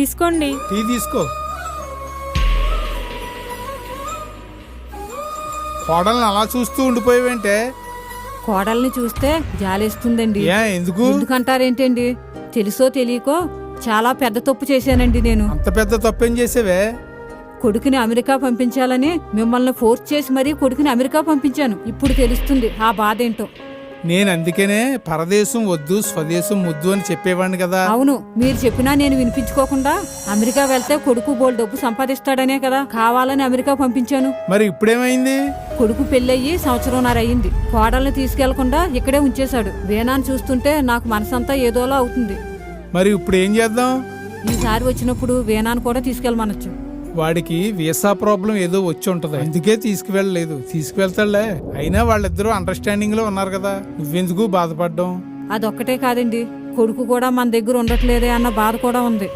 తీసుకోండి. టీ తీసుకో. కోడల్ని అలా చూస్తూ ఉండిపోయావంటే? కోడల్ని చూస్తే జాలేస్తుందండి. ఏ ఎందుకు? ఎందుకంటారేంటండి? తెలుసో తెలియకో చాలా పెద్ద తప్పు చేశానండి నేను. అంత పెద్ద తప్పేం చేసావే? కొడుకుని అమెరికా పంపించాలని మిమ్మల్ని ఫోర్స్ చేసి మరీ కొడుకుని అమెరికా పంపించాను. ఇప్పుడు తెలుస్తుంది ఆ బాధ ఏంటో నేను అందుకనే పరదేశం వద్దు స్వదేశం ముద్దు అని చెప్పేవాడిని కదా. అవును మీరు చెప్పినా నేను వినిపించుకోకుండా అమెరికా వెళ్తే కొడుకు బోల్ డబ్బు సంపాదిస్తాడనే కదా. కావాలని అమెరికా పంపించాను. మరి ఇప్పుడేమైంది? కొడుకు పెళ్ళయ్యి సంవత్సరంన్నర అయ్యింది కోడల్ని తీసుకెళ్ళకుండా ఇక్కడే ఉంచేశాడు. వేనాన్ని చూస్తుంటే నాకు మనసంతా ఏదోలా అవుతుంది. మరి ఇప్పుడు ఏం చేద్దాం? ఈసారి వచ్చినప్పుడు వేనాన్ని కూడా తీసుకెళ్ళమనొచ్చు. వాడికి వీసా ప్రాబ్లం ఏదో వచ్చి ఉంటది. అందుకే తీసుకువెళ్ళలేదు. తీసుకువెళ్తాడులే. అయినా వాళ్ళిద్దరూ అండర్స్టాండింగ్లో ఉన్నారు కదా. నువ్వెందుకు బాధపడ్డం అదొక్కటే కాదండి. కొడుకు కూడా మన దగ్గర ఉండట్లేదే అన్న బాధ కూడా ఉంది.